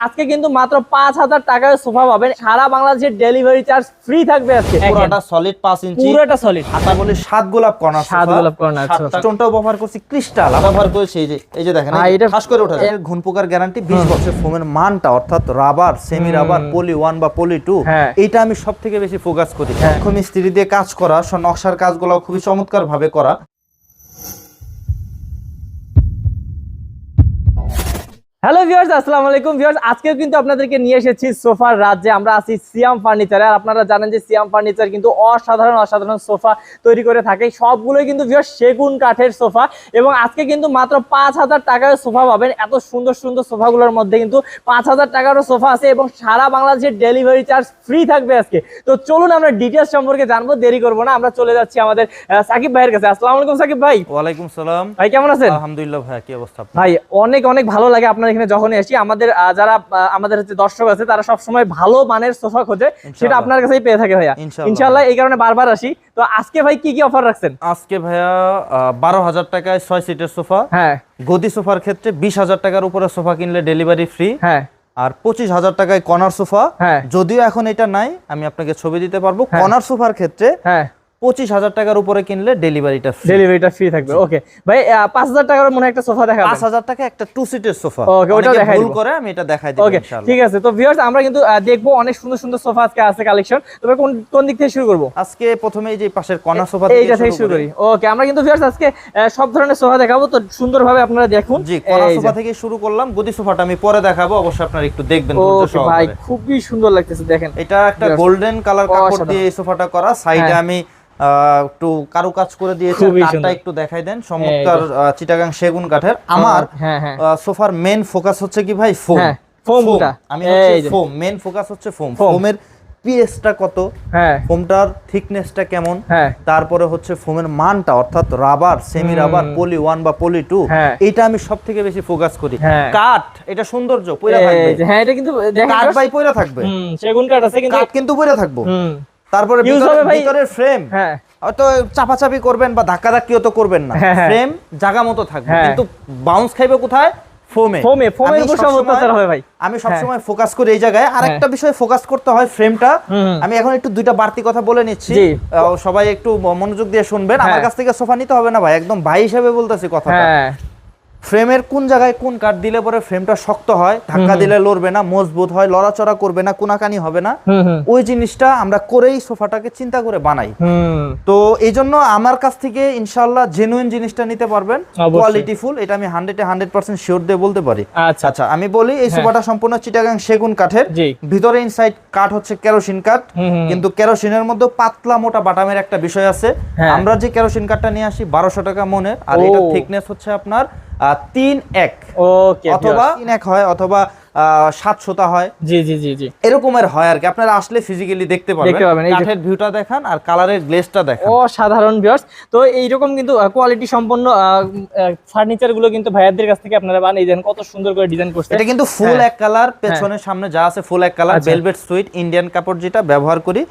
আজকে কিন্তু মাত্র পাঁচ হাজার টাকার সোফা পাবেন। সারা বাংলাদেশের ডেলিভারি চার্জ ফ্রি থাকবে আজকে। পুরোটা সলিড পাঁচ ইঞ্চি পুরোটা সলিড হাতা বলি সাত গোলাপ কর্নার সাত গোলাপ আচ্ছা। স্টোনটাও ব্যবহার করছি ক্রিস্টাল। ব্যবহার করেছি এই যে এই যে দেখেন হ্যাঁ, এটা- ঠাস করে ওঠা। যায়। ঘুন পোকার গ্যারান্টি 20 বছর ফোমের মানটা অর্থাৎ রাবার সেমি রাবার পলি 1 বা পলি 2 হ্যাঁ। এইটা আমি সব থেকে বেশি ফোকাস করি। এখন মিস্ত্রি দিয়ে কাজ করা সব নকশার কাজগুলো খুবই চমৎকার ভাবে করা। হ্যালো ভিউয়ার্স আসসালামু আলাইকুম। ভিউয়ার্স আজকে কিন্তু আপনাদেরকে নিয়ে এসেছি সোফার রাজ্যে। আমরা আছি সিয়াম ফার্নিচারে। আর আপনারা জানেন যে সিয়াম ফার্নিচার কিন্তু অসাধারণ অসাধারণ সোফা তৈরি করে থাকে। সবগুলোই কিন্তু ভিউয়ার্স সেগুন কাঠের সোফা। এবং আজকে কিন্তু মাত্র পাঁচ হাজার টাকার সোফা পাবেন। এত সুন্দর সুন্দর সোফাগুলোর মধ্যে কিন্তু পাঁচ হাজার টাকারও সোফা আছে এবং সারা বাংলাদেশের ডেলিভারি চার্জ ফ্রি থাকবে আজকে। তো চলুন আমরা ডিটেলস সম্পর্কে জানব। দেরি করব না। আমরা চলে যাচ্ছি আমাদের সাকিব ভাইয়ের কাছে। আসসালামু আলাইকুম সাকিব ভাই। ওয়ালাইকুম সালাম। ভাই কেমন আছেন? আলহামদুলিল্লাহ ভাই কি অবস্থা ভাই অনেক অনেক ভালো লাগে আপনার এখানে যখনই আসি আমাদের যারা আমাদের হচ্ছে দর্শক আছে তারা সবসময় ভালো মানের সোফা খোঁজে সেটা আপনার কাছেই পেয়ে থাকে ভাইয়া। ইনশাআল্লাহ। এই কারণে বারবার আসি। তো আজকে ভাই কি কি অফার রাখছেন? আজকে ভাইয়া বারো হাজার টাকায় ছয় সিটের সোফা হ্যাঁ। গদি সোফার ক্ষেত্রে বিশ হাজার টাকার উপরে সোফা কিনলে ডেলিভারি ফ্রি হ্যাঁ। আর পঁচিশ হাজার টাকায় কর্নার সোফা হ্যাঁ। যদিও এখন এটা নাই আমি আপনাকে ছবি দিতে পারব। কর্নার সোফার ক্ষেত্রে হ্যাঁ। পঁচিশ হাজার টাকার উপরে কিনলে ডেলিভারিটা ডেলিভারিটা ফ্রি থাকবে। ওকে ভাই পাঁচ হাজার টাকার মনে একটা সোফা দেখাবেন। পাঁচ হাজার টাকা একটা টু সিটের সোফা Okay, ওটাও দেখাই ভুল করে আমি এটা দেখাই দিবো ওকে ঠিক আছে। তো ভিউয়ার্স আমরা কিন্তু দেখব অনেক সুন্দর সুন্দর সোফা আজকে আছে কালেকশন তবে কোন কোন দিক থেকে শুরু করব? আজকে প্রথমে এই যে পাশের কর্নার সোফা এইটা থেকে শুরু করি। ওকে আমরা কিন্তু ভিউয়ার্স আজকে সব ধরনের সোফা দেখাবো। তো সুন্দরভাবে আপনারা দেখুন। জি কর্নার সোফা থেকে শুরু করলাম। গদি সোফাটা আমি পরে দেখাবো। অবশ্যই আপনারা একটু দেখবেন ওকে ভাই খুবই সুন্দর লাগতেছে দেখেন। এটা একটা গোল্ডেন কালার কাপড় দিয়ে এই সোফাটা করা। সাইডে হ্যাঁ। আমি একটু কারু কাজ করে দিয়েছি কাঠটা একটু দেখাই দেন। চমৎকার চিটাগাং সেগুন কাঠের। আমার হ্যাঁ হ্যাঁ। সোফার মেন ফোকাস হচ্ছে কি ভাই ফোম হ্যাঁ, foamটা। আমি ফোম মেন ফোকাস হচ্ছে ফোম ফোমের পিএসটা কত? হ্যাঁ। ফোমটার থিকনেসটা কেমন? হ্যাঁ। তারপরে হচ্ছে ফোমের মানটা অর্থাৎ rubber semi rubber poly one বা পলি টু হ্যাঁ। এইটা আমি সব থেকে বেশি ফোকাস করি। হ্যাঁ। কাঠ এটা সৌন্দর্য এই থাকবে। হ্যাঁ এটা কিন্তু কাঠ বাই পয়রা থাকবে। সেগুন কাঠ আছে কিন্তু কাঠ কিন্তু পয়রা থাকব। তারপরে ভিতরের ফ্রেম হ্যাঁ। হয়তো চাপাচাপি করবেন বা ধাক্কা ধাক্কিও তো করবেন না। হ্যাঁ, হ্যাঁ। ফ্রেম জায়গা মতো থাকবে। হ্যাঁ। কিন্তু বাউন্স খাইবে কোথায়? ফোমে ফোমে ফোমের আমি উপর সব সবসময়- অত্যাচার হবে ভাই। আমি সবসময় ফোকাস করি এই জায়গায়। আরেকটা বিষয় ফোকাস করতে হয় ফ্রেমটা। আমি এখন একটু দুইটা বাড়তি কথা বলে নিচ্ছি। সবাই একটু মনোযোগ দিয়ে শুনবেন। আমার হ্যাঁ। কাছ থেকে সোফা নিতে হবে না ভাই। একদম ভাই হিসেবে বলতেছি কথাটা। হ্যাঁ। ফ্রেমের কোন জায়গায় কোন কাঠ দিলে পরে ফ্রেমটা শক্ত হয় ধাক্কা দিলে লড়বে না মজবুত হয় লড়াচড়া করবে না কোনাকানি হবে না ওই জিনিসটা আমরা করেই সোফাটাকে চিন্তা করে বানাই। তো এই জন্য আমার কাছ থেকে ইনশাল্লাহ জেনুইন জিনিসটা নিতে পারবেন কোয়ালিটি ফুল এটা আমি হান্ড্রেডে হান্ড্রেড পার্সেন্ট শিওর দিয়ে বলতে পারি। আচ্ছা। আচ্ছা আমি বলি এই সোফাটা সম্পূর্ণ চিটাগাং সেগুন কাঠের ভিতরে ইনসাইড কাঠ হচ্ছে কেরোসিন কাঠ। কিন্তু কেরোসিনের মধ্যে পাতলা মোটা বাটামের একটা বিষয় আছে। হ্যাঁ। আমরা যে কেরোসিন কাঠটা নিয়ে আসি বারোশো টাকা মনের আর এটা থিকনেস হচ্ছে আপনার তিন এক। ওকে অথবা তিন এক হয় অথবা হয়। জি জি জি জি। এরকমের হয় আর কি। আপনারা আসলে ফিজিক্যালি দেখতে পারবেন, কাঠের ভিউটা দেখান আর কালারের দেখান। অসাধারণ ভিউয়ার্স তো এইরকম কিন্তু কোয়ালিটি সম্পন্ন ফার্নিচারগুলো কিন্তু ভাইয়াদের কাছ থেকে আপনারা বানিয়ে দেন কত সুন্দর করে ডিজাইন করছে। এটা কিন্তু ফুল হ্যাঁ। এক কালার পেছনে সামনে যা আছে ফুল এক কালার। ভেলভেট সুইট ইন্ডিয়ান কাপড় যেটা ব্যবহার করি।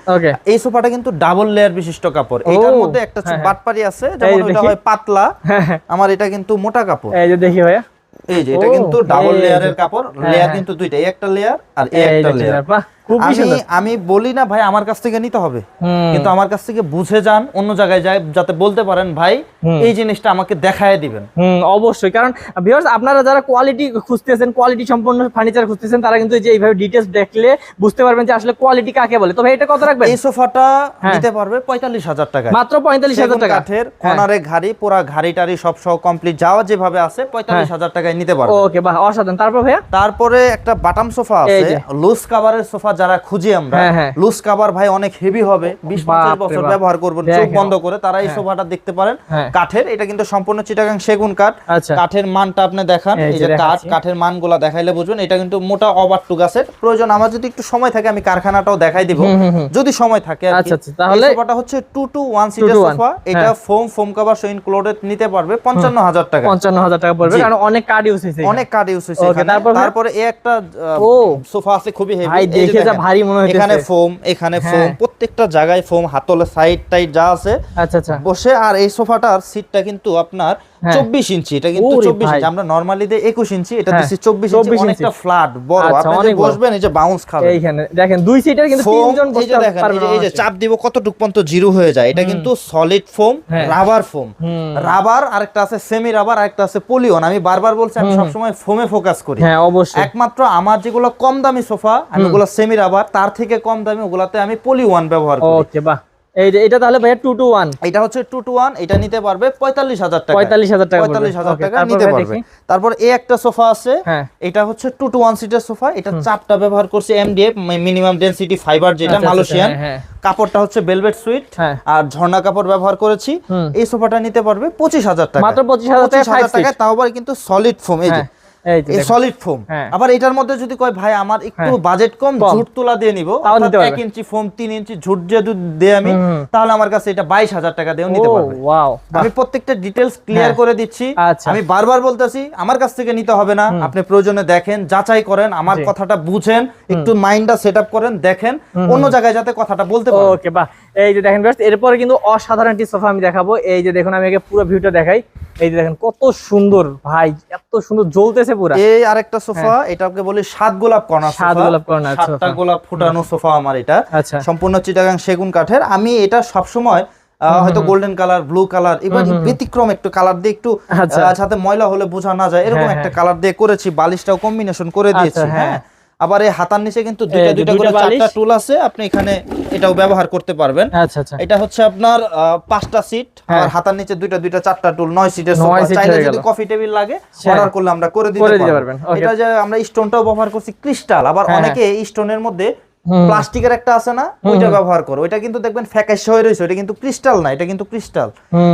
এই সোফাটা কিন্তু ডাবল লেয়ার বিশিষ্ট কাপড়। এটার মধ্যে একটা হ্যাঁ, হ্যাঁ। বাটপারি আছে যেমন ওটা হয় পাতলা হ্যাঁ হ্যাঁ। আমার এটা কিন্তু মোটা কাপড়। এই যে দেখি ভাইয়া। এই যে এটা কিন্তু ডাবল লেয়ারের কাপড় হ্যাঁ, লেয়ার হ্যাঁ। কিন্তু দুইটা এই একটা লেয়ার আর এই একটা লেয়ার আমি আমি বলি না ভাই আমার কাছ থেকে নিতে হবে। কিন্তু আমার কাছ থেকে বুঝে যান অন্য জায়গায় যায় যাতে বলতে পারেন ভাই এই জিনিসটা আমাকে দেখায় দিবেন। অবশ্যই। কারণ ভিউয়ার্স আপনারা যারা কোয়ালিটি খুঁজতেছেন কোয়ালিটি সম্পন্ন ফার্নিচার খুঁজতেছেন তারা কিন্তু এই যে এইভাবে ডিটেলস দেখলে বুঝতে পারবেন যে আসলে কোয়ালিটি কাকে বলে। তো ভাই এটা কত রাখবেন? এই সোফাটা হ্যাঁ। নিতে পারবে পঁয়তাল্লিশ হাজার টাকা মাত্র পঁয়তাল্লিশ হাজার সেগুন টাকা। কাঠের হ্যাঁ। কর্নারে ঘাড়ি পুরা ঘাড়ি টাড়ি সব সহ কমপ্লিট যাওয়া যেভাবে আছে পঁয়তাল্লিশ হাজার টাকায় নিতে পারবে। ওকে বাহ অসাধারণ। তারপর ভাইয়া? তারপরে একটা বাটাম সোফা আছে। লুজ কাভারের সোফা যারা খুঁজি আমরা হ্যাঁ, হ্যাঁ। লুজ কাভার ভাই অনেক হেভি হবে। বিশ পঞ্চাশ বাপরে বছর ব্যবহার করবেন চোখ বন্ধ করে তারা এই সোফাটা দেখতে পারেন। হ্যাঁ। কাঠের এটা কিন্তু সম্পূর্ণ চিটাগাং সেগুন কাঠ। আচ্ছা। কাঠের মানটা আপনি দেখান। এই যে কাঠ কাঠের মানগুলা দেখাইলে বুঝবেন। এটা কিন্তু মোটা ওভার টু গাছের প্রয়োজন আমার যদি একটু সময় থাকে আমি কারখানাটাও দেখাই দিব। যদি সময় থাকে আচ্ছা, আচ্ছা, তাহলে- সোফাটা হচ্ছে টু টু ওয়ান সিটের 2 to 1, সোফা। এটা হ্যাঁ। ফোম ফোম কভার সহ ইনক্লুডেড নিতে পারবে। পঞ্চান্ন হাজার টাকা। পঞ্চান্ন হাজার টাকা পড়বে। কারণ অনেক কার্ড ইউজ অনেক কাঠ ইউজ তারপর তারপরে এই একটা ও। সোফা আছে খুবই হেভি ভাই, দেখে যা ভারী মনে। এখানে ফোম এখানে হ্যাঁ। ফোম প্রত্যেকটা জায়গায় ফোম হাতলে সাইড টাইড যা আছে আচ্ছা আচ্ছা বসে আর এই সোফাটার সিটটা কিন্তু আপনার হ্যাঁ। চব্বিশ ইঞ্চি এটা কিন্তু চব্বিশ ইঞ্চি। আমরা নর্মালি দিয়ে একুশ ইঞ্চি এটা হ্যাঁ, দিচ্ছি চব্বিশ 24 ইঞ্চি। অনেকটা ফ্ল্যাট বড়। আচ্ছা, আপনি। বসবেন এই যে বাউন্স খাবেন। এইখানে দেখেন দুই সিটার কিন্তু তিনজন বসতে যে পারবে এই যে-। চাপ দিব কতটুক পর্যন্ত জিরো হয়ে যায় এটা কিন্তু সলিড ফোম হ্যাঁ। রাবার ফোম রাবার আরেকটা আছে সেমি রাবার আরেকটা আছে পলিওন আমি বারবার বলছি আমি সবসময় ফোমে ফোকাস করি। হ্যাঁ অবশ্যই। একমাত্র আমার যেগুলো কম দামি সোফা আমি ওগুলো সেমি রাবার তার থেকে কম দামি ওগুলাতে আমি পলি ওয়ান ব্যবহার করি। ওকে বাহ। এটা তাহলে ভাইয়া টু টু ওয়ান এটা হচ্ছে টু টু ওয়ান এটা নিতে পারবে পঁয়তাল্লিশ হাজার টাকা। 45,000 টাকা পঁয়তাল্লিশ হাজার টাকা নিতে পারবে। তারপর এই একটা সোফা আছে। হ্যাঁ। এটা হচ্ছে টু টু ওয়ান সিটের সোফা। এটা চাপটা ব্যবহার করছে এমডিএফ মিনিমাম ডেনসিটি ফাইবার যেটা আচ্ছা, আচ্ছা, মালয়েশিয়ান। হ্যাঁ, হ্যাঁ। কাপড়টা হচ্ছে বেলভেট সুইট। আর ঝর্ণা কাপড় ব্যবহার করেছি। এই সোফাটা নিতে পারবে পঁচিশ হাজার টাকা। মাত্র 25,000 টাকায় five তাও আবার কিন্তু সলিড ফোম এই যে এই যে এই দেখেন। Solid foam. আবার এটার মধ্যে যদি কয় ভাই আমার একটু। বাজেট কম কম। ঝুট তুলা দিয়ে নিব। তাও অর্থাৎ নিতে পারবে। এক ইঞ্চি ফোম তিন ইঞ্চি ঝুট যদি দেই আমি তাহলে আমার কাছে এটা বাইশ হাজার টাকা দিয়েও নিতে পারবে। আমি প্রত্যেকটা ডিটেলস ক্লিয়ার। করে দিচ্ছি। আমি বারবার বলতেছি আমার কাছ থেকে নিতে হবে না। আপনি প্রয়োজনে দেখেন যাচাই করেন আমার কথাটা বুঝেন একটু মাইন্ডটা সেট আপ করেন দেখেন অন্য জায়গায় যাতে কথাটা বলতে পারেন। ওকে বাহ। এই যে দেখেন এরপরে কিন্তু অসাধারণ একটি সোফা আমি দেখাবো। এই যে দেখুন আমি আগে পুরো ভিউটা দেখাই। এই দেখেন কত সুন্দর ভাই এত সুন্দর জ্বলতেছে পুরো। এই আরেকটা সোফা এটাকে বলি সাত গোলাপ কর্নার সাত গোলাপ corner সাতটা গোলাপ ফুটানো সোফা আমার এটা। আচ্ছা। সম্পূর্ণ চিটাগাং সেগুন কাঠের। আমি এটা সব সময় হয়তো গোল্ডেন কালার ব্লু কালার এবার ব্যতিক্রম একটু কালার দিয়ে একটু সাথে ময়লা হলে বোঝা না যায় এরকম হ্যাঁ, একটা কালার দিয়ে করেছি বালিশটাও কম্বিনেশন করে দিয়েছি আচ্ছা, হ্যাঁ। হ্যাঁ আবার এই হাতার নিচে কিন্তু দুইটা দুইটা করে চারটা টুল আছে আপনি এখানে এটাও ব্যবহার করতে পারবেন। আচ্ছা আচ্ছা। এটা হচ্ছে আপনার পাঁচটা সিট হ্যাঁ। আর হাতার নিচে দুইটা দুইটা চারটা টুল নয় সিটের সোফা চাইলে যদি কফি টেবিল লাগে হ্যাঁ। অর্ডার করলে আমরা করে দিতে পারবেন, এটা যে আমরা স্টোনটাও ব্যবহার করছি ক্রিস্টাল আবার হ্যাঁ, অনেকে এই স্টোনের মধ্যে। প্লাস্টিকের একটা আছে না ওইটা ব্যবহার করো। ওইটা কিন্তু দেখবেন ফ্যাকাশে হয়ে রয়েছে ওইটা কিন্তু ক্রিস্টাল না এটা কিন্তু ক্রিস্টাল।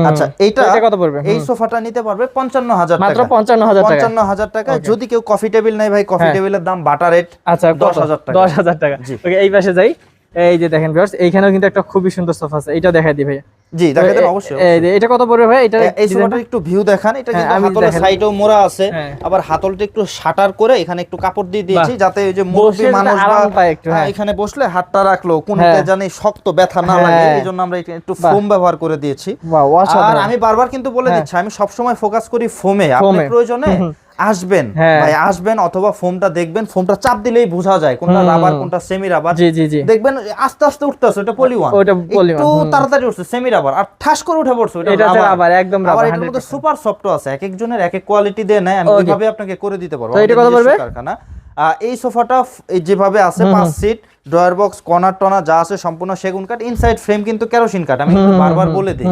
আচ্ছা এইটা কত পড়বে? এই সোফাটা নিতে পারবে পঞ্চান্ন হাজার মাত্র পঞ্চান্ন 55,000 টাকা। পঞ্চান্ন হাজার টাকা যদি কেউ কফি টেবিল নাই ভাই কফি হ্যাঁ। টেবিলের দাম বাটা রেট আচ্ছা দশ হাজার টাকা। দশ হাজার টাকা ওকে এই পাশে যাই। এই যে দেখেন ভিউয়ার্স এইখানেও কিন্তু একটা খুবই সুন্দর সোফা আছে। এটা দেখাই দিই ভাই জি দেন অবশ্যই এটা কত পড়বে ভাই এটা এই একটু ভিউ দেখান এটা হ্যাঁ, কিন্তু হাতলের। সাইডেও মোড়া আছে হ্যাঁ। আবার হাতলটা একটু শাটার করে এখানে একটু কাপড় দিয়ে দিয়েছি যাতে ওই যে মানুষ হ্যাঁ। এখানে বসলে হাতটা রাখল কোনটা। জানি শক্ত ব্যথা না লাগে। এই জন্য আমরা একটু ফোম ব্যবহার করে দিয়েছি আর আমি বারবার কিন্তু বলে। দিচ্ছি আমি সবসময় ফোকাস করি ফোমে আপনি। প্রয়োজনে আসবেন হ্যাঁ। ভাই আসবেন অথবা ফোমটা দেখবেন ফোমটা চাপ দিলেই বোঝা যায় কোনটা রাবার কোনটা সেমি রাবার। জি জি জি। দেখবেন আস্তে আস্তে উঠতেছে এটা পলি ওয়ান ওটা পলি একটু তাড়াতাড়ি উঠছে সেমি রাবার। আর ঠাস করে উঠে পড়ছে এটা rubber, একদম রাবার এটার মধ্যে সুপার সফট আছে এক একজনের এক এক কোয়ালিটি দিয়ে নেয় আমি কীভাবে আপনাকে করে দিতে পারব। তো এটা কত পড়বে? কারখানা। এই সোফাটা এই যেভাবে আছে পাঁচ সিট ড্রয়ার বক্স কর্নার টনা যা আছে সম্পূর্ণ সেগুন কাঠ ইনসাইড ফ্রেম কিন্তু কেরোসিন কাঠ আমি বারবার বলে দিই।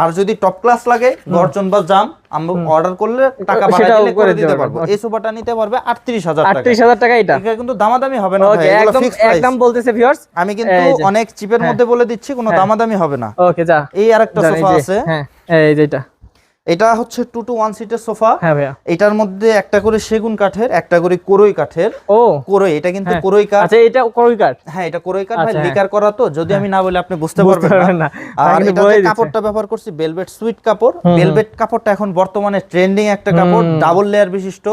আর যদি টপ ক্লাস লাগে গর্জন বা জাম আমরা অর্ডার করলে টাকা বাড়াই সেটাও দিলে করে দিতে পারব। এই সোফাটা নিতে পারবে আটত্রিশ হাজার টাকা। আটত্রিশ হাজার টাকা এটা? এটা কিন্তু দামাদামি হবে না ভাই একদম একদম বলতেছে ভিউয়ার্স আমি কিন্তু অনেক চিপের হ্যাঁ। মধ্যে বলে দিচ্ছি কোনো দামাদামি হবে না। ওকে যা। এই আরেকটা সোফা আছে। হ্যাঁ এই যেটা এটা হচ্ছে টু টু ওয়ান সিটের সোফা হ্যাঁ ভাইয়া। এটার মধ্যে একটা করে সেগুন কাঠের একটা করে কোরই কাঠের। ও। কোরই এটা কিন্তু হ্যাঁ। কোরই কাঠ। আচ্ছা এটা করই কাঠ? হ্যাঁ এটা কোরই কাঠ। ভাই আচ্ছা, হ্যাঁ। লিকার করা তো যদি আমি না বলে আপনি বুঝতে পারবেন না। আর কিন্তু এটাতে কাপড়টা ব্যবহার করছি ভেলভেট সুইট কাপড়। ভেলভেট কাপড়টা এখন বর্তমানে ট্রেন্ডিং একটা কাপড় ডাবল লেয়ার বিশিষ্ট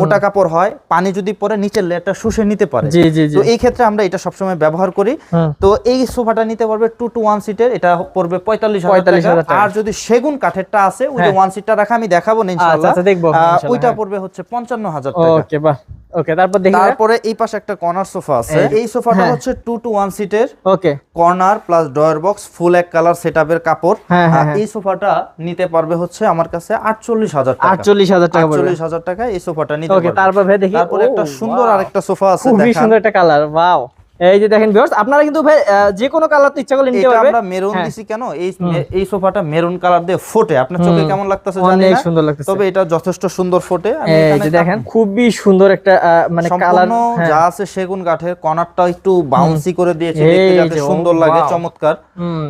মোটা কাপড় হয়। পানি যদি পরে নিচের লেয়ারটা শুষে নিতে পারে। জি জি তো এই ক্ষেত্রে আমরা এটা সবসময় ব্যবহার করি। তো এই সোফাটা নিতে পারবে টু টু ওয়ান সিটের এটা পড়বে পঁয়তাল্লিশ হাজার। আর যদি সেগুন কাঠেরটা আছে ওই যে। ওয়ান সিটটা রাখা আমি দেখাবো না ইনশাআল্লাহ। আচ্ছা, দেখব ইনশাআল্লাহ, ওইটা হ্যাঁ। পড়বে হচ্ছে পঞ্চান্ন হাজার টাকা। ওকে বাহ। ওকে তারপর দেখি তারপরে এই পাশে একটা কর্নার সোফা আছে। এই- সোফাটা হ্যাঁ। হচ্ছে টু টু ওয়ান সিটের okay. Corner plus drawer box full এক কালার সেটআপের কাপড়। হ্যাঁ। এই সোফাটা নিতে পারবে হচ্ছে আমার কাছে আটচল্লিশ হাজার টাকা। আটচল্লিশ হাজার টাকা পড়বে। আটচল্লিশ হাজার টাকা এই সোফাটা নিতে ওকে তারপর ভাই দেখি। তারপরে একটা সুন্দর। আরেকটা সোফা আছে খুবই দেখান। সুন্দর একটা কালার ওয়াও এই যে দেখেন ভিউয়ার্স আপনারা কিন্তু ভাই যে কোনো কালার তো ইচ্ছা করলে নিতে এটা পারবে। আমরা মেরুন হ্যাঁ। দিছি কেন? এই এই সোফাটা মেরুন কালার দিয়ে ফোটে। আপনার চোখে কেমন লাগতেছে জানি অনেক সুন্দর লাগতেছে। তবে এটা যথেষ্ট সুন্দর ফোটে। আমি এই যে দেখেন খুবই সুন্দর একটা মানে কালার সম্পূর্ণ যা আছে সেগুন কাঠের কর্নারটা একটু বাউন্সি করে দিয়েছে। দেখতে যাতে সুন্দর লাগে চমৎকার।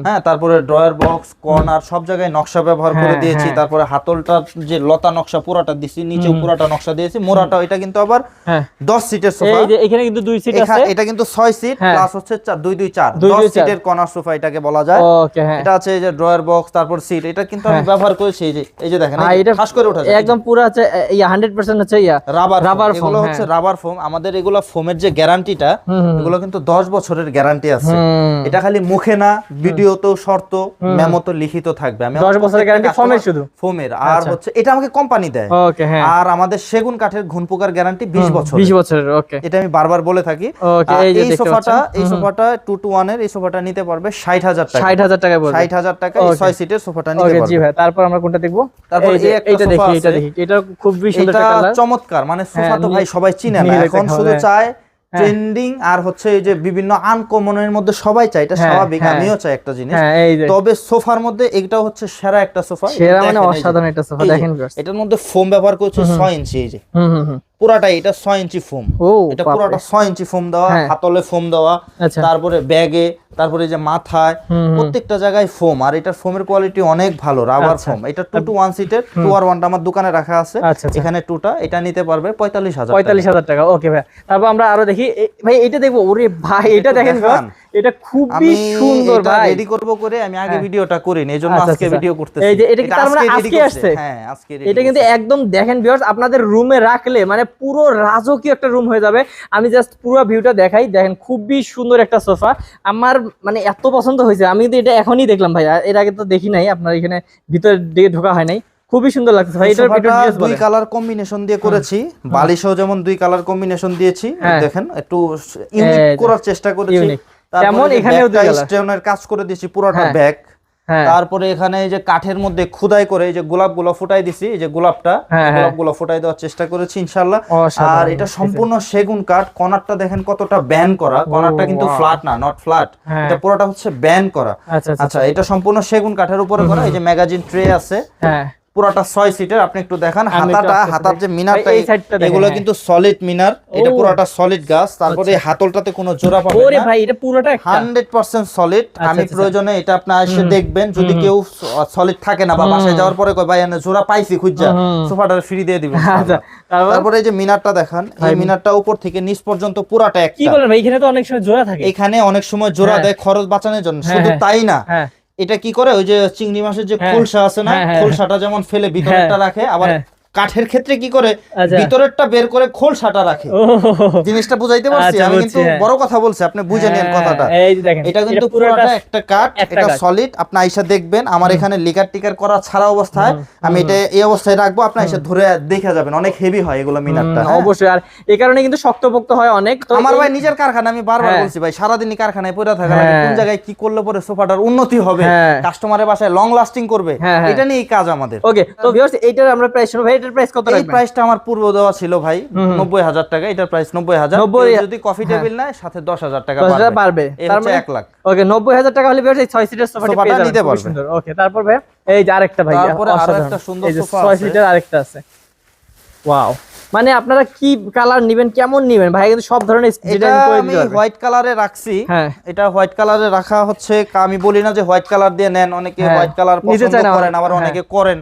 হ্যাঁ তারপরে ড্রয়ার বক্স কর্নার সব জায়গায় নকশা ব্যবহার করে হ্যাঁ, দিয়েছি। হ্যাঁ। তারপরে হাতলটা যে লতা নকশা পুরাটা দিছি নিচে পুরাটা নকশা দিয়েছি। মোড়াটা এটা কিন্তু আবার হ্যাঁ। 10 সিটের সোফা। এই যে এখানে কিন্তু দুই সিট আছে। এটা কিন্তু 6 সিট হ্যাঁ। প্লাস হচ্ছে দশ দুই চার। সিটের কর্নার সোফা এটাকে বলা যায়। ওকে হ্যাঁ। এটা আছে এই যে ড্রয়ার বক্স তারপর সিট এটা কিন্তু আমি ব্যবহার করেছি এই যে এই যে দেখেন হ্যাঁ, এটা ঠাস করে ওঠা যায়। একদম পুরো হচ্ছে ইয়া হান্ড্রেড পার্সেন্ট হচ্ছে ইয়া রাবার রাবার foam, এগুলো হ্যাঁ। হচ্ছে রাবার ফোম আমাদের এগুলো ফোমের যে গ্যারান্টিটা এগুলো কিন্তু 10 বছরের গ্যারান্টি আছে। এটা খালি মুখে না ভিডিওতেও শর্ত মেমোতে লিখিত থাকবে। আমি 10 বছরের guarantee foam-এর শুধু? ফোমের আর আচ্ছা। হচ্ছে এটা আমাকে কোম্পানি দেয়। ওকে হ্যাঁ। আর আমাদের সেগুন কাঠের ঘুন পোকার গ্যারান্টি 20 বছর বিশ বছরের ওকে এটা আমি বারবার বলে থাকি। ওকে, এই যে সোফাটা এই সোফাটা 2 টু 1 এর এই সোফাটা নিতে পারবে 60000 টাকা। ষাট হাজার টাকায় পড়বে 60000 টাকা এই Okay. 6 সিটের সোফাটা নিতে ওকে জি ভাই তারপর আমরা কোনটা দেখব? তারপর এই একটা সোফা দেখি এটা দেখি। এটা খুবই সুন্দর এটা একটা কালার চমৎকার মানে সোফা হ্যাঁ, তো ভাই সবাই চিনে না। এখন শুধু হ্যাঁ। চায় ট্রেন্ডিং আর হচ্ছে এই যে বিভিন্ন আনকমনের মধ্যে সবাই চায়। এটা হ্যাঁ, স্বাভাবিক। আমিও চাই একটা জিনিস। তবে সোফার মধ্যে এটা হচ্ছে সেরা একটা সোফা। সেরা মানে। অসাধারণ একটা সোফা দেখেন। এটার মধ্যে ফোম ব্যবহার করছে ছয় ইঞ্চি এই যে। হুম হুম। পুরাটাই এটা ছয় ইঞ্চি ফোম এটা। পুরোটা ছয় ইঞ্চি ফোম দেওয়া হ্যাঁ। হাতলে ফোম দেওয়া আচ্ছা তারপরে ব্যাগে তারপরে যে মাথায়। প্রত্যেকটা জায়গায় ফোম আর এটার ফোমের কোয়ালিটি অনেক ভালো রাবার আচ্ছা। ফোম এটা টু টু ওয়ান সিটের টু আর ওয়ানটা আমার দোকানে রাখা আছে আচ্ছা। এখানে টুটা এটা নিতে পারবে পঁয়তাল্লিশ হাজার পঁয়তাল্লিশ হাজার টাকা ওকে ভাই তারপর আমরা আরও দেখি ভাই এটা দেখব ওরে ভাই এটা দেখেন এটা খুবই সুন্দর ভাই। রেডি করব করে আমি আগে হ্যাঁ। ভিডিওটা করিনি এই জন্য আচ্ছা, আজকে আচ্ছা। ভিডিও করতেছি। এই যে এটা কি তার মানে আজকে আসছে? হ্যাঁ আজকে এটা কিন্তু একদম দেখেন ভিউয়ার্স আপনাদের রুমে রাখলে মানে পুরো রাজকীয় একটা রুম হয়ে যাবে। আমি জাস্ট পুরো ভিউটা দেখাই। দেখেন খুবই সুন্দর একটা সোফা আমার মানে এত পছন্দ হয়েছে। আমি কিন্তু এটা এখনই দেখলাম ভাই। এর আগে তো দেখি নাই। আপনার এখানে ভিতরের দিকে ঢোকা হয় নাই। খুবই সুন্দর লাগছে ভাই। এটার দুই কালার কম্বিনেশন দিয়ে করেছি। বালিশও যেমন দুই কালার কম্বিনেশন দিয়েছি। হ্যাঁ। দেখেন একটু ইউনিক করার চেষ্টা করেছি। তেমন এখানেও। স্টোনের কাজ করে দিয়েছি পুরোটা হ্যাঁ। ব্যাগ। হ্যাঁ। তারপরে এখানে এই যে কাঠের মধ্যে খুদাই করে এই যে গোলাপগুলো ফুটাই দিছি এই যে গোলাপটা হ্যাঁ, গোলাপগুলো ফুটাই দেওয়ার চেষ্টা করেছি ইনশাল্লাহ। আর এটা সম্পূর্ণ সেগুন কাঠ কর্নারটা দেখেন কতটা ব্যান করা। কর্নারটা কিন্তু ফ্ল্যাট না নট ফ্ল্যাট। এটা পুরোটা হচ্ছে ব্যান করা। আচ্ছা আচ্ছা আচ্ছা এটা সম্পূর্ণ সেগুন কাঠের উপরে করা এই যে ম্যাগাজিন ট্রে আছে। হ্যাঁ। পুরাটা ছয় সিটের আপনি একটু দেখান হাতাটা হাতার যে মিনারটা এগুলো হ্যাঁ। কিন্তু সলিড মিনার এটা। পুরাটা সলিড গাছ তারপরে এই হাতলটাতে কোনো জোড়া পাবেন ওরে ভাই এটা পুরোটা একটা। হান্ড্রেড পার্সেন্ট সলিড আচ্ছা, আমি আচ্ছা, প্রয়োজনে এটা আপনার এসে দেখবেন যদি কেউ সলিড থাকে না বা বাসায় যাওয়ার পরে কয় ভাই এনে জোড়া পাইছি খুঁজা। সোফাটা ফ্রি দিয়ে দিবেন আচ্ছা তারপরে। এই যে মিনারটা দেখান এই মিনারটা উপর থেকে নিচ পর্যন্ত পুরাটা কি একটা। বলেন ভাই এখানে তো অনেক সময় জোড়া থাকে। এখানে অনেক সময় জোড়া হ্যাঁ। দেয় খরচ বাঁচানোর জন্য হ্যাঁ, শুধু। তাই না? এটা কি করে ওই যে চিংড়ি মাছের যে হ্যাঁ। খোলসা আছে না হ্যাঁ, হ্যাঁ, খোলসাটা যেমন ফেলে ভিতরটা রাখে আবার। কাঠের ক্ষেত্রে কি করে আচ্ছা। ভিতরেরটা বের করে খোলসাটা রাখে জিনিসটা বুঝাইতে পারছি আচ্ছা, আমি কিন্তু হ্যাঁ। বড় কথা বলছি আপনি বুঝে নেন হ্যাঁ, কথাটা এই যে দেখেন এটা কিন্তু পুরোটা একটা কাঠ এটা সলিড আপনি আইসা দেখবেন আমার এখানে লিকার টিকার করা ছাড়া অবস্থায় আমি এটা এই অবস্থায় রাখব আপনি এসে ধরে দেখে যাবেন অনেক হেভি হয় এগুলো মিনারটা হ্যাঁ? অবশ্যই আর এই কারণে কিন্তু শক্তপোক্ত হয় অনেক আমার ভাই নিজের কারখানা আমি বারবার। বলছি ভাই সারাদিনই কারখানায় পড়ে থাকা লাগে। কোন জায়গায় কি করলে পরে সোফাটার উন্নতি হবে। কাস্টমারের বাসায় লং লাস্টিং করবে। এটা নিয়ে কাজ আমাদের ওকে তো ভিউয়ার্স এইটার আমরা প্রাইস শুনব ভাই এটার প্রাইস কত এই প্রাইসটা আমার পূর্ব দেওয়া ছিল ভাই নব্বই হাজার টাকা এটার প্রাইস নব্বই হাজার। 90 যদি কফি টেবিল নেয় সাথে দশ হাজার টাকা বাড়বে। বাড়বে। তার মানে এক লাখ। ওকে নব্বই হাজার টাকা হলে ভিউয়ার্স এই ছয় সিটের সোফাটা সোফাটা পেয়ে যাবেন। নিতে পারবেন। ওকে তারপর ভাই এই যে আরেকটা ভাই তারপরে আরও সুন্দর সোফা ছয় আছে। সিটের আরেকটা আছে। ওয়াও মানে আপনারা কি কালার নেবেন কেমন নেবেন? ভাই কিন্তু সব ধরনের এটা ডিজাইন করে দিতে পারবে হোয়াইট কালারে রাখছি। হ্যাঁ। এটা হোয়াইট কালারে রাখা হচ্ছে আমি বলি না যে হোয়াইট কালার দিয়ে নেন অনেকে হ্যাঁ, হোয়াইট কালার পছন্দ করেন আবার হ্যাঁ। অনেকে করেন।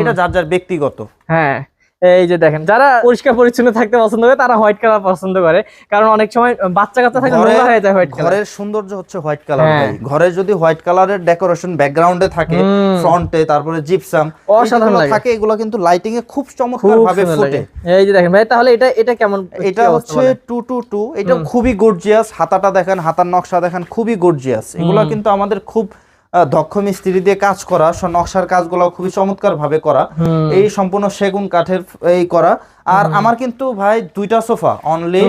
এটা যার যার ব্যক্তিগত। হ্যাঁ এই যে দেখেন যারা পরিষ্কার পরিচ্ছন্ন থাকতে পছন্দ করে তারা হোয়াইট কালার পছন্দ করে। কারণ অনেক সময় বাচ্চা কাচ্চা ঘরে- নোংরা হয়ে যায় হোয়াইট কালার। ঘরের সৌন্দর্য হচ্ছে হোয়াইট কালার হ্যাঁ। ভাই। ঘরে যদি হোয়াইট কালারের ডেকোরেশন ব্যাকগ্রাউন্ডে থাকে ফ্রন্টে তারপরে জিপসাম অসাধারণ। থাকে এগুলো কিন্তু লাইটিং এ খুব চমৎকার ভাবে ফুটে। এই যে দেখেন ভাই তাহলে এটা এটা কেমন এটা হচ্ছে বলেন? টু টু টু এটা খুবই গর্জিয়াস হাতাটা দেখেন হাতার নকশা দেখেন খুবই গর্জিয়াস এগুলো কিন্তু আমাদের খুব দক্ষ মিস্ত্রি দিয়ে কাজ করা সব নকশার কাজগুলো খুবই চমৎকার ভাবে করা এই সম্পূর্ণ সেগুন কাঠের এই করা। আর আমার কিন্তু ভাই দুইটা সোফা অনলি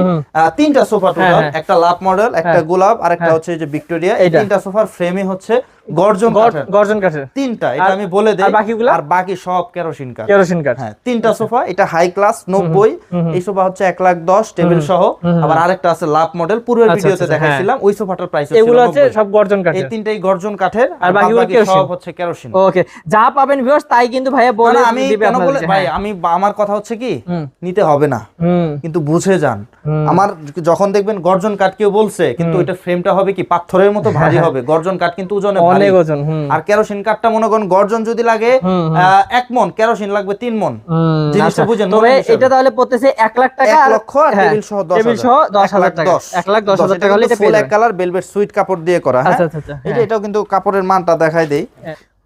তিনটা সোফা টোটাল হ্যাঁ, হ্যাঁ। একটা লাভ মডেল একটা গোলাপ আর একটা হচ্ছে যে ভিক্টোরিয়া এই তিনটা সোফার ফ্রেমই হচ্ছে গর্জন গর্জন কাঠের। তিনটা এটা আমি বলে দেই আর আর বাকি সব কেরোসিন কাঠ। কেরোসিন কাঠ। হ্যাঁ তিনটা সোফা এটা হাই ক্লাস নব্বই এই সোফা হচ্ছে এক লাখ দশ টেবিল সহ। আবার আরেকটা আছে লাভ মডেল পূর্বের ভিডিওতে দেখাইছিলাম ওই সোফাটার প্রাইস এগুলো হচ্ছে সব গর্জন এই তিনটাই গর্জন কাঠের আর আর বাকিগুলো সব হচ্ছে কেরোসিন। ওকে যা পাবেন ভিউয়ার্স তাই কিন্তু ভাইয়া বলে আমি কেন বলে ভাই হ্যাঁ। আমি আমার কথা হচ্ছে কি নিতে হবে না। কিন্তু বুঝে যান। আমার যখন দেখবেন গর্জন কাঠ কেউ বলছে কিন্তু ওইটা ফ্রেমটা হবে কি পাথরের মতো ভারী হবে। গর্জন কাঠ কিন্তু ওজনে অনেক ওজন আর কেরোসিন কাঠটা মনে করেন গর্জন যদি লাগে এক মন কেরোসিন লাগবে তিন মন। জিনিসটা আচ্ছা। বুঝেন, তবে এটা তাহলে পড়তেছে এক লাখ টাকা। এক লক্ষ আর হ্যাঁ, টেবিল সহ দশ টেবিল হাজার। সহ দশ হাজার টাকা। দশ। এক লাখ দশ হাজার টাকা হলে এটা এক কালার ভেলভেট সুইট কাপড় দিয়ে করা হ্যাঁ? আচ্ছা আচ্ছা আচ্ছা এটা হ্যাঁ। এটাও কিন্তু কাপড়ের মানটা দেখাই দেই।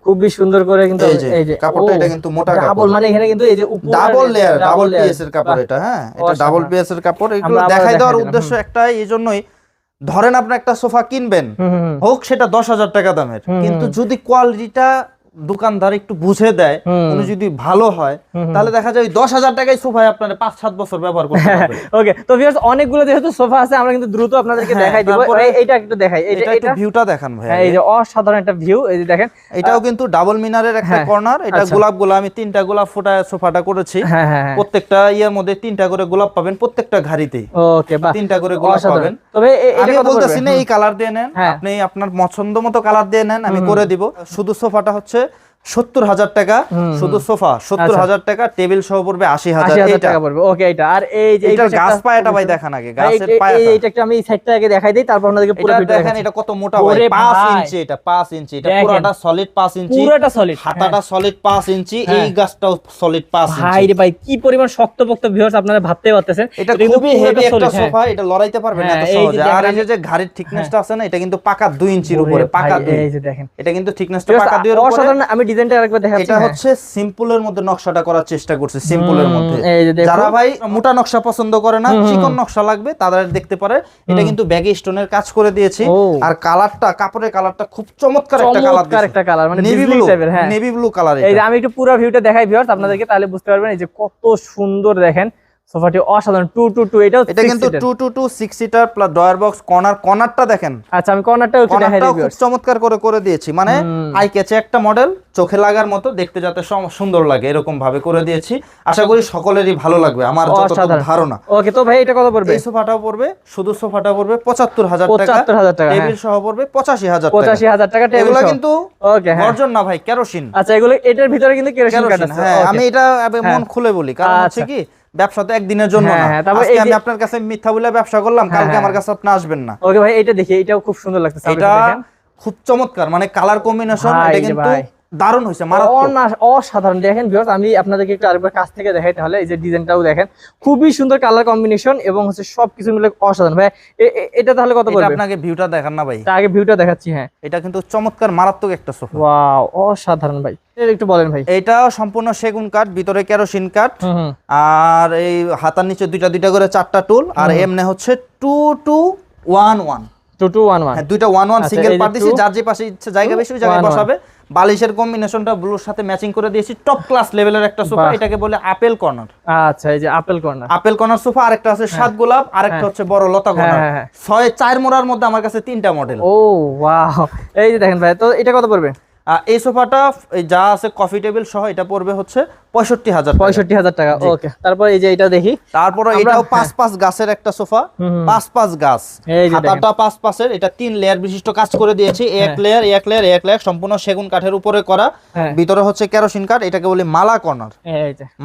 খুবই সুন্দর করে কিন্তু এই যে, কাপড়টা এটা কিন্তু মোটা ডাবল কাপড়। মানে এখানে কিন্তু এই যে উপরে ডাবল লেয়ার ডাবল পিএস এর কাপড় এটা হ্যাঁ? এটা ডাবল পিএস এর কাপড়। এগুলো দেখাই দেওয়ার উদ্দেশ্য একটাই এই জন্যই ধরেন আপনি একটা সোফা কিনবেন। হোক সেটা দশ হাজার টাকা দামের কিন্তু যদি কোয়ালিটিটা দোকানদার একটু বুঝে দেয় উনি যদি ভালো হয়। তাহলে দেখা যায় ওই দশ হাজার টাকায় সোফায় আপনার পাঁচ সাত বছর ব্যবহার করতে পারবেন ওকে তো ভিউয়ার্স অনেকগুলো যেহেতু সোফা আছে আমরা কিন্তু দ্রুত আপনাদেরকে হ্যাঁ, দেখাই দিব। এই- এইটা একটু দেখাই এটা একটু ভিউটা দেখান ভাই হ্যাঁ এই যে অসাধারণ একটা ভিউ এই যে দেখেন। এটাও কিন্তু ডাবল মিনারের একটা হ্যাঁ, কর্নার এটা আচ্ছা। গোলাপ গোলাপ আমি তিনটা গোলাপ ফোটা সোফাটা করেছি। হ্যাঁ হ্যাঁ হ্যাঁ। প্রত্যেকটা ইয়ার মধ্যে তিনটা করে গোলাপ পাবেন প্রত্যেকটা ঘাড়িতেই। ওকে বাহ তিনটা করে গোলাপ পাবেন। তবে এটা আমি কত বলতেছি না এই কালার দিয়ে নেন হ্যাঁ। আপনি আপনার পছন্দ মতো কালার দিয়ে নেন আমি করে দিব। শুধু সোফাটা হচ্ছে সত্তর হাজার টাকা শুধু সোফা সত্তর আচ্ছা। হাজার টাকা টেবিল সহ পড়বে আশি হাজার। এটা টাকা পড়বে। ওকে এটা আর এই যে এই গাছ পায়াটা ভাই দেখান আগে হ্যাঁ, গাছের আমি সাইডটা আগে দেখাই দিই তারপর আপনাদেরকে পুরো দেখেন এটা কত মোটা ভাই। ইঞ্চি এটা ইঞ্চি। এটা পুরোটা সলিড ইঞ্চি। পুরোটা সলিড হাতাটা সলিড পাঁচ ইঞ্চি। এই হ্যাঁ। গাছটাও সলিড পাঁচ ভাই রে ভাই কি পরিমাণ শক্তপোক্ত ভিউয়ার্স আপনারা ভাবতে পারতেছেন। এটা খুবই হেভি একটা হ্যাঁ। সোফা এটা লড়াইতে পারবে না এত হ্যাঁ, সহজে। আর এই দেখেন যে যে থিকনেসটা আছে না এটা কিন্তু পাকা দুই ইঞ্চির উপরে পাকা ভাই, এই যে দেখেন। এটা কিন্তু থিকনেসটা উপরে। অসাধারণ আমি ডিজাইনটা আরেকবার দেখাচ্ছি। এটা হ্যাঁ। হচ্ছে সিম্পলের মধ্যে নকশাটা করার চেষ্টা করছে সিম্পলের মধ্যে। যারা ভাই মোটা নকশা পছন্দ করে না চিকন নকশা লাগবে তারা দেখতে পারে। এটা কিন্তু ব্যাগে স্টোনের কাজ করে দিয়েছি। আর কালারটা কাপড়ের কালারটা খুব চমৎকার একটা কালার চমৎকার একটা কালার মানে নেভি ব্লু টাইপের হ্যাঁ। নেভি ব্লু কালার এই আমি একটু পুরো ভিউটা দেখাই ভিউয়ার্স আপনাদেরকে তাহলে বুঝতে পারবেন এই যে কত সুন্দর দেখেন। সোফাটি অসাধারণ টু টু টু এটাও এটা কিন্তু seater। Two two two six seater plus drawer box corner কর্নারটা দেখেন। আচ্ছা আমি কর্নারটাও একটু দেখাই দিই খুব চমৎকার করে করে দিয়েছি। মানে আই ক্যাচে একটা মডেল চোখে লাগার মতো দেখতে যাতে সুন্দর লাগে এরকম ভাবে করে দিয়েছি। আশা করি সকলেরই ভালো লাগবে আমার যতটুকু ধারণা। ওকে তো ভাই এটা কত পড়বে? এই সোফাটাও পড়বে শুধু সোফাটা পড়বে পঁচাত্তর হাজার টাকা। পঁচাত্তর হাজার টাকা টেবিল সহ পড়বে পঁচাশি হাজার টাকা। পঁচাশি হাজার টাকা টেবিল এগুলো কিন্তু ওকে হ্যাঁ। গর্জন না ভাই কেরোসিন। আচ্ছা এগুলো এটার ভিতরে কিন্তু কেরোসিন কাট আছে। হ্যাঁ আমি এটা মন খুলে বলি কারণ হচ্ছে আচ্ছা। কি ব্যবসা তো একদিনের জন্য হ্যাঁ, না হ্যাঁ, তারপর আজকে আমি আপনার কাছে মিথ্যা বলে ব্যবসা করলাম হ্যাঁ, কালকে হ্যাঁ। আমার কাছে আপনি আসবেন না ওকে ভাই এটা দেখি এটাও খুব সুন্দর লাগছে এটা খুব চমৎকার মানে কালার কম্বিনেশন এটা কিন্তু। দারুণ হয়েছে অসাধারণ। দেখেন ভিউয়ার্স আমি আপনাদেরকে একটু আরেকবার কাছ থেকে দেখাই তাহলে এই যে ডিজাইনটাও দেখেন। খুবই সুন্দর কালার কম্বিনেশন এবং হচ্ছে সবকিছু মিলে অসাধারণ। ভাই এটা তাহলে কত এটা আপনাকে ভিউটা দেখান না ভাই। আগে ভিউটা দেখাচ্ছি হ্যাঁ। এটা কিন্তু চমৎকার মারাত্মক একটা সোফা ওয়াও অসাধারণ ভাই। একটু বলেন ভাই। এটা সম্পূর্ণ সেগুন কাঠ ভিতরে কেরোসিন কাঠ। আর এই হাতার নিচে দুইটা দুইটা করে চারটা টুল আর এমনি হচ্ছে two two one one two two one one দুইটা ওয়ান ওয়ান আচ্ছা, সিঙ্গেল যে পার দিছি যার যে পাশে ইচ্ছে জায়গা বেশি ওই জায়গায় one, one। বসাবে। বালিশের কম্বিনেশনটা ব্লুর সাথে ম্যাচিং করে দিয়েছি। টপ ক্লাস লেভেলের একটা সোফা এটাকে বলে আপেল কর্নার আচ্ছা এই যে apple corner apple corner sofa আরেকটা আছে সাত গোলাপ আরেকটা হচ্ছে বড় লতা কর্নার হ্যাঁ, হ্যাঁ। ছয় চার মোড়ার মধ্যে আমার কাছে তিনটা মডেল ও ওয়াও এই যে দেখেন ভাই তো এটা কত পড়বে? এই সোফাটা যা আছে কফি টেবিল সহ এটা পড়বে হচ্ছে পঁয়ষট্টি হাজার পঁয়ষট্টি হাজার টাকা ওকে। তারপর এই যে এটা দেখি। তারপরে এটাও পাঁচ পাঁচ গাছের একটা সোফা। পাঁচ পাঁচ গাছ। হাতাটা পাঁচ পাঁচের এটা তিন লেয়ার বিশিষ্ট কাজ করে দিয়েছি। এক হ্যাঁ। লেয়ার এক লেয়ার এক লেয়ার সম্পূর্ণ সেগুন কাঠের উপরে করা। হ্যাঁ। ভিতরে হচ্ছে কেরোসিন কাঠ এটাকে বলি মালা কর্নার।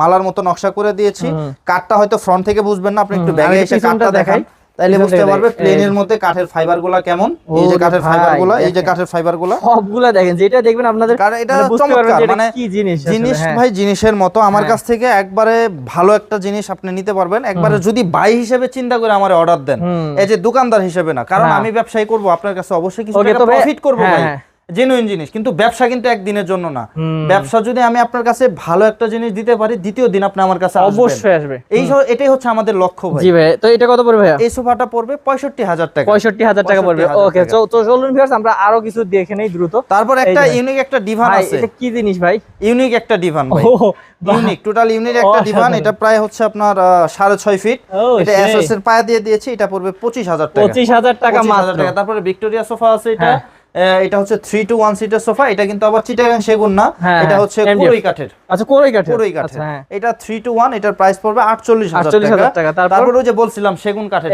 মালার মতো নকশা করে দিয়েছি। কাঠটা হয়তো ফ্রন্ট থেকে বুঝবেন না আপনি একটু ব্যাগে এসে কাঠটা দেখান। দেখাই। তাইলে বুঝতে পারবে প্লেনের মধ্যে কাঠের ফাইবারগুলা কেমন? এই যে কাঠের ফাইবারগুলা এই যে কাঠের ফাইবারগুলা। সবগুলা দেখেন যেটা দেখবেন আপনাদের এটা মানে চমৎকার, মানে কি জিনিস জিনিস হ্যাঁ। ভাই জিনিসের মতো। আমার হ্যাঁ। কাছ থেকে একবারে ভালো একটা জিনিস আপনি নিতে পারবেন। একবারে যদি বাই হিসেবে চিন্তা করে আমার অর্ডার দেন এই যে দোকানদার হিসেবে না কারণ হ্যাঁ। আমি ব্যবসায়ী করব আপনার কাছে অবশ্যই কিছু প্রফিট করব ভাই। জেনুইন জিনিস। কিন্তু ব্যবসা কিন্তু একদিনের জন্য না। ব্যবসা যদি আমি আপনার কাছে ভালো একটা জিনিস দিতে পারি দ্বিতীয় দিন আপনি আমার কাছে অবশ্যই আসবে। এই এটাই হচ্ছে আমাদের লক্ষ্য ভাই। জি ভাই তো এটা কত পড়বে ভাইয়া? এই সোফাটা পড়বে পঁয়ষট্টি হাজার টাকা। পঁয়ষট্টি হাজার টাকা পড়বে। ওকে। তো চলুন ভিউয়ার্স আমরা আরও কিছু দেখে নেই দ্রুত। তারপর একটা ইউনিক একটা ডিভান আছে। এটা কি জিনিস ভাই? ইউনিক একটা ডিভান ভাই। ইউনিক টোটাল ইউনিক একটা ডিভান এটা প্রায় হচ্ছে আপনার আহ, সাড়ে ছয় ফিট এটা। এসএস এর পায়া দিয়ে দিয়েছি এটা পড়বে পঁচিশ হাজার টাকা। পঁচিশ হাজার টাকা 25,000 মাত্র। টাকা। তারপরে ভিক্টোরিয়া সোফা আছে এটা। হ্যাঁ। এটা হচ্ছে থ্রি টু ওয়ান সিটের সোফা এটা কিন্তু আবার চিটাগাং সেগুন না হ্যাঁ, এটা হ্যাঁ, হচ্ছে কুড়ি কাঠের। আচ্ছা কোরই কাঠের। কাঠের আচ্ছা, হ্যাঁ। এটা থ্রি টু ওয়ান এটার প্রাইস পড়বে আটচল্লিশ হাজার 48,000 টাকা, তারপর? ওই যে বলছিলাম সেগুন কাঠের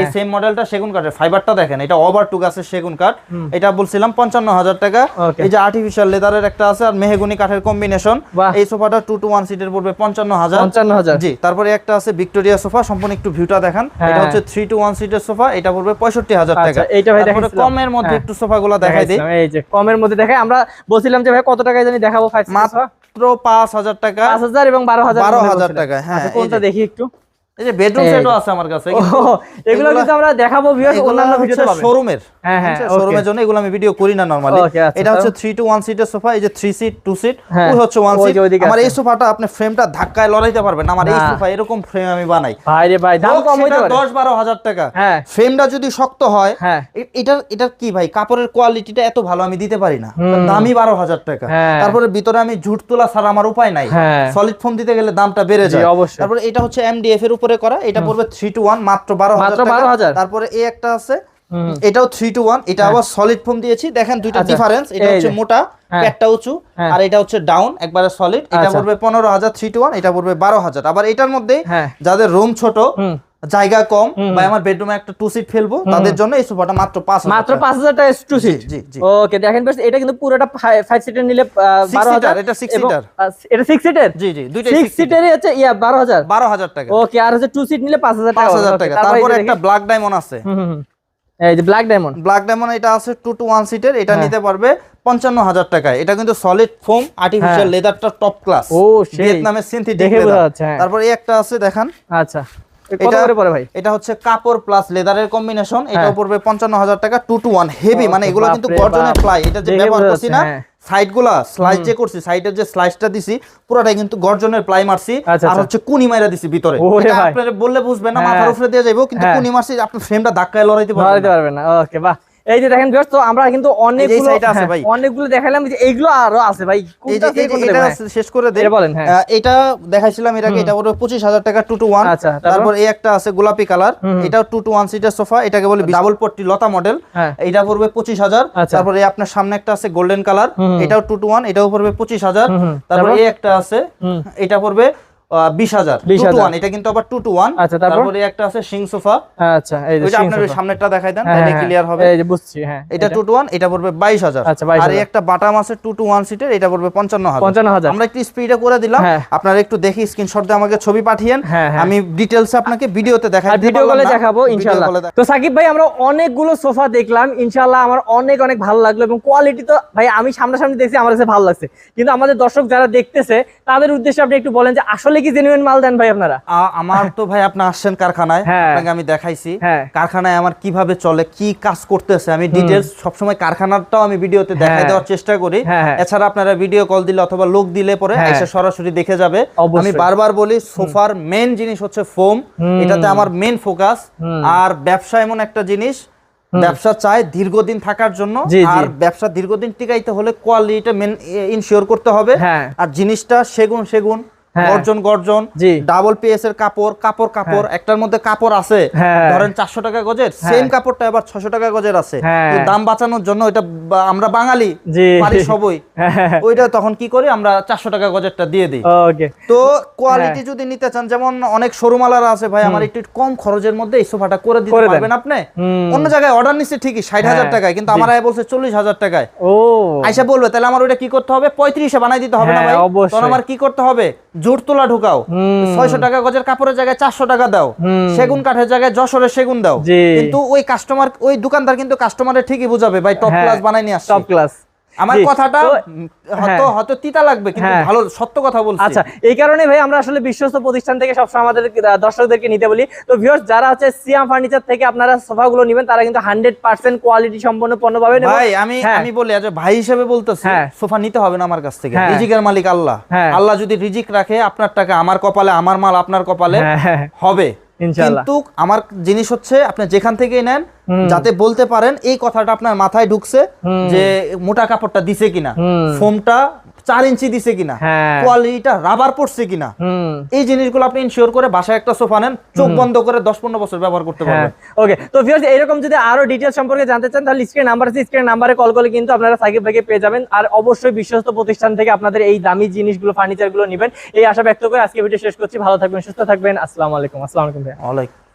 এই। সেম মডেলটা সেগুন কাঠের। ফাইবারটা দেখেন এটা ওভার টু গাছের সেগুন কাঠ। এটা বলছিলাম পঞ্চান্ন হাজার টাকা। এই যে আর্টিফিশিয়াল লেদারের একটা আছে আর মেহগুনি কাঠের কম্বিনেশন এই সোফাটা টু টু ওয়ান সিটের পড়বে পঞ্চান্ন হাজার। পঞ্চান্ন হাজার। জি তারপরে একটা আছে ভিক্টোরিয়া সোফা সম্পূর্ণ একটু ভিউটা দেখান। এটা। হচ্ছে থ্রি টু ওয়ান সিটের সোফা এটা পড়বে পঁয়ষট্টি হাজার আচ্ছা, টাকা। এইটা ভাই তারপরে দেখাইছিলাম। কমের মধ্যে। একটু সোফাগুলো দেখাই দিই। এই যে কমের মধ্যে দেখাই। আমরা বলছিলাম যে ভাই কত টাকায় জানি দেখাবো মাত্র পাঁচ হাজার টাকা। পাঁচ হাজার এবং বারো হাজার 12,000 টাকা, হ্যাঁ, আচ্ছা, কোনটা দেখি একটু? এই যে বেডরুম সেটও আছে আমার কাছে। এগুলো কিন্তু আমরা দেখাবো ভিউয়ার্স অন্যান্য ভিডিওতে পাবেন। শোরুমের হ্যাঁ, হ্যাঁ, শোরুমের জন্য এগুলো আমি ভিডিও করি না নরমালি আচ্ছা, এটা হচ্ছে 3 টু 1 সিটের সোফা এই যে 3 সিট 2 সিট ওই হচ্ছে 1 সিট আমার এই সোফাটা আপনি ফ্রেমটা ধাক্কায় লড়াইতে পারবেন আমার এই সোফা এরকম ফ্রেম আমি বানাই। ভাই রে ভাই দাম কম হইতে পারে। 10 12 হাজার টাকা। হ্যাঁ। ফ্রেমটা যদি শক্ত হয় হ্যাঁ। এ- এটার এটার কি ভাই? কাপড়ের কোয়ালিটিটা এত ভালো আমি দিতে পারি না। দামই বারো হাজার টাকা। হ্যাঁ। তারপরে ভিতরে আমি ঝুট তোলা ছাড়া আমার উপায় নাই। সলিড ফোম দিতে গেলে দামটা বেড়ে যায়। অবশ্যই। তারপরে এটা হচ্ছে এমডিএফ এর উপরে করা এটা পড়বে থ্রি টু ওয়ান মাত্র বারো হাজার তারপরে এই একটা আছে এটাও থ্রি টু ওয়ান এটা আবার সলিড ফোন দিয়েছি। দেখেন দুইটা আচ্ছা, ডিফারেন্স এটা হচ্ছে মোটা প্যাটটা উঁচু হ্যাঁ। আর এটা হচ্ছে ডাউন একবারে সলিড এটা আচ্ছা। পড়বে পনেরো হাজার থ্রি টু ওয়ান এটা পড়বে বারো হাজার। আবার এটার মধ্যে হ্যাঁ। যাদের রুম ছোট। জায়গা কম বা আমার বেডরুমে একটা টু সিট ফেলব তাদের জন্য এই সোফাটা মাত্র পাঁচ হাজার মাত্র টাকা। পাঁচ হাজার টাকা টু সিট জি, জি। ওকে দেখেন বেশ এটা কিন্তু পুরোটা ফাইভ সিটার নিলে Six বারো হাজার। seater, এটা six এবং, seater। আহ, এটা সিক্স সিটের জি জি দুইটাই সিক্স সিটারই হচ্ছে ইয়া বারো হাজার। বারো হাজার টাকা। ওকে আর হচ্ছে টু সিট নিলে পাঁচ হাজার পাঁচ টাকা হাজার Okay, টাকা। তারপর একটা ব্ল্যাক ডায়মন্ড আছে। হুম। এই যে ব্ল্যাক ডায়মন্ড ব্ল্যাক ডায়মন্ড এটা আছে টু টু ওয়ান সিটের এটা হ্যাঁ। নিতে পারবে পঞ্চান্ন হাজার টাকায়। এটা কিন্তু সলিড ফোম আর্টিফিশিয়াল লেদারটা টপ ক্লাস ও। ভিয়েতনামের সিনথেটিক হ্যাঁ। তারপর এই একটা আছে দেখান। আচ্ছা। এটা- করে ভাই এটা হচ্ছে কাপড় প্লাস লেদারের কম্বিনেশন এটাও হ্যাঁ। পড়বে টাকা টু হেভি মানে এগুলো কিন্তু গর্জনের প্লাই এটা যে ব্যবহার করছি না হ্যাঁ। সাইডগুলা স্লাইস যে করছি সাইডের যে স্লাইসটা দিছি পুরোটাই কিন্তু গর্জনের প্লাই মারছি আচ্ছা, আর আচ্ছা। হচ্ছে কুনি মাইরা দিছি ভিতরে। আপনারা বললে বুঝবেন না হ্যাঁ। মাথার উপরে দিয়ে যাইবো কিন্তু হ্যাঁ। কুনি মারছি আপনি ফ্রেমটা ধাক্কায় লড়াইতে পারবেন না। পারবেন না ওকে বাহ এই যে দেখেন ভিউয়ার্স তো আমরা কিন্তু অনেকগুলো আছে হ্যাঁ, ভাই। অনেকগুলো দেখালাম যে এইগুলো আরও আছে ভাই কোনটা এই এটা। শেষ করে দেই বলেন, হ্যাঁ। এটা দেখাইছিলাম এর আগে এটা পঁচিশ হাজার টাকা টু টু ওয়ান আচ্ছা, তারপর? এই একটা আছে গোলাপি কালার। এটাও টু টু ওয়ান সিটের সোফা এটাকে বলে ডাবল পট্টি লতা মডেল হ্যাঁ। এটা পড়বে পঁচিশ হাজার আচ্ছা। তারপরে আপনার সামনে একটা আছে গোল্ডেন কালার এটাও টু টু ওয়ান এটাও পড়বে পঁচিশ হাজার হুম, হুম। তারপর তারপর? এই একটা আছে এটা পড়বে বিশ হাজার। 20,000 টু এটা কিন্তু আবার টু টু ওয়ান আচ্ছা, তারপরে? একটা আছে সিং সোফা। আচ্ছা এই যে আপনার সামনেরটা দেখাই দেন তাহলে ক্লিয়ার হবে। এই যে বুঝছি হ্যাঁ এটা টু টু ওয়ান এটা পড়বে বাইশ হাজার। 22,000 আর এই একটা বাটাম আছে টু টু ওয়ান সিটের এটা পড়বে পঞ্চান্ন হাজার। 55,000 আমরা একটু স্পিডে করে দিলাম। হ্যাঁ। আপনারা একটু দেখি স্ক্রিনশট দিয়ে আমাকে ছবি পাঠিয়েন। হ্যাঁ, হ্যাঁ। আমি ডিটেলস আপনাকে ভিডিওতে দেখাই ভিডিও কলে দেখাবো ইনশাআল্লাহ। তো সাকিব ভাই আমরা অনেকগুলো সোফা দেখলাম। ইনশাআল্লাহ আমার অনেক অনেক ভালো লাগল এবং কোয়ালিটি তো ভাই আমি সামনাসামনি দেখছি আমার কাছে ভালো লাগছে। কিন্তু আমাদের দর্শক যারা দেখতেছে তাদের উদ্দেশ্যে আপনি একটু বলেন যে আসলে কি জেনুইন মাল দেন ভাই আপনারা আমার তো ভাই আপনি আসছেন কারখানায় হ্যাঁ। আপনাকে আমি দেখাইছি হ্যাঁ। কারখানায় আমার কীভাবে চলে কি কাজ করতেছে আমি ডিটেলস সবসময় কারখানাটাও আমি ভিডিওতে দেখাই হ্যাঁ। দেওয়ার চেষ্টা করি। এছাড়া আপনারা ভিডিও কল দিলে অথবা লোক দিলে পরে। এসে সরাসরি দেখে যাবে আমি বারবার বলি সোফার মেন জিনিস হচ্ছে ফোম এটাতে আমার মেন ফোকাস আর ব্যবসা এমন একটা জিনিস ব্যবসা চায় দীর্ঘদিন থাকার জন্য। আর ব্যবসা দীর্ঘদিন টিকাইতে হলে কোয়ালিটিটা মেন ইনশিওর করতে হবে। আর জিনিসটা সেগুন সেগুন। গর্জন গর্জন ডাবল পিএস এর কাপড় কাপড় কাপড় একটার মধ্যে কাপড় আছে। হ্যাঁ। ধরেন চারশো টাকা গজের সেম কাপড়টা এবার ছশো টাকা গজের আছে। হ্যাঁ। দাম বাঁচানোর জন্য এটা আমরা বাঙালি পারি সবই। হ্যাঁ। ওইটা তখন কি করি আমরা চারশো টাকা গজেরটা দিয়ে দিই। তো কোয়ালিটি যদি নিতে চান যেমন অনেক শোরুমালারা আছে ভাই আমার একটু কম খরচের মধ্যে এই সোফাটা করে দিতে পারবেন আপনি? অন্য জায়গায় অর্ডার নিচ্ছে ঠিকই ষাট হাজার হ্যাঁ, টাকায় কিন্তু আমার আয় বলছে চল্লিশ হাজার টাকায়। ও। আইসা বলবে তাহলে আমার ওইটা কি করতে হবে? পঁয়ত্রিশে বানাই দিতে হবে না হ্যাঁ, ভাই। তখন আমার কি করতে হবে? জোর তোলা ঢুকাও। ছয়শো টাকা গজের কাপড়ের জায়গায় চারশো টাকা দাও। সেগুন কাঠের জায়গায় যশোরের সেগুন দাও। কিন্তু ওই কাস্টমার ওই দোকানদার কিন্তু কাস্টমারের ঠিকই বুঝাবে ভাই টপ হ্যাঁ, ক্লাস বানাই নিয়ে আসছে। টপ ক্লাস আমার কথাটা হয়তো হ্যাঁ। হয়তো তিতা লাগবে কিন্তু হ্যাঁ। ভালো সত্য কথা বলছি আচ্ছা এই কারণে ভাই আমরা আসলে বিশ্বস্ত প্রতিষ্ঠান থেকে সবসময় আমাদের দর্শকদেরকে নিতে বলি তো ভিউয়ার্স যারা হচ্ছে সিয়াম ফার্নিচার থেকে আপনারা সোফাগুলো নেবেন তারা কিন্তু হান্ড্রেড পার্সেন্ট কোয়ালিটি সম্পন্ন পণ্য পাবেন ভাই আমি হ্যাঁ, আমি বলি আজ ভাই হিসেবে বলতেছি। সোফা নিতে হবে না আমার কাছ থেকে। রিজিকের মালিক আল্লাহ। আল্লাহ যদি রিজিক রাখে আপনার টাকা আমার কপালে আমার মাল আপনার কপালে হবে। কিন্তু আমার জিনিস হচ্ছে আপনি যেখান থেকেই নেন যাতে বলতে পারেন এই কথাটা আপনার মাথায় ঢুকছে যে মোটা কাপড়টা দিছে কিনা। ফোমটা চার ইঞ্চি দিছে কিনা হ্যাঁ। কোয়ালিটিটা রাবার পড়ছে কিনা এই জিনিসগুলো আপনি ইনশিওর করে বাসায় একটা সোফা নেন চোখ বন্ধ করে দশ পনেরো বছর ব্যবহার করতে হ্যাঁ। পারবেন। ওকে তো ভিউয়ার্স এরকম যদি আরও ডিটেইলস সম্পর্কে জানতে চান তাহলে স্ক্রিন নাম্বার আছে স্ক্রিন নাম্বারে কল করলে কিন্তু আপনারা সাকিব ভাইকে পেয়ে যাবেন। আর অবশ্যই বিশ্বস্ত প্রতিষ্ঠান থেকে আপনাদের এই দামি জিনিসগুলো ফার্নিচারগুলো নেবেন। এই আশা ব্যক্ত করে আজকে ভিডিও শেষ করছি। ভালো থাকবেন সুস্থ থাকবেন। আসসালামু আলাইকুম। আসসালামু আলাইকুম ভাইয়া। ওয়ালাইকুম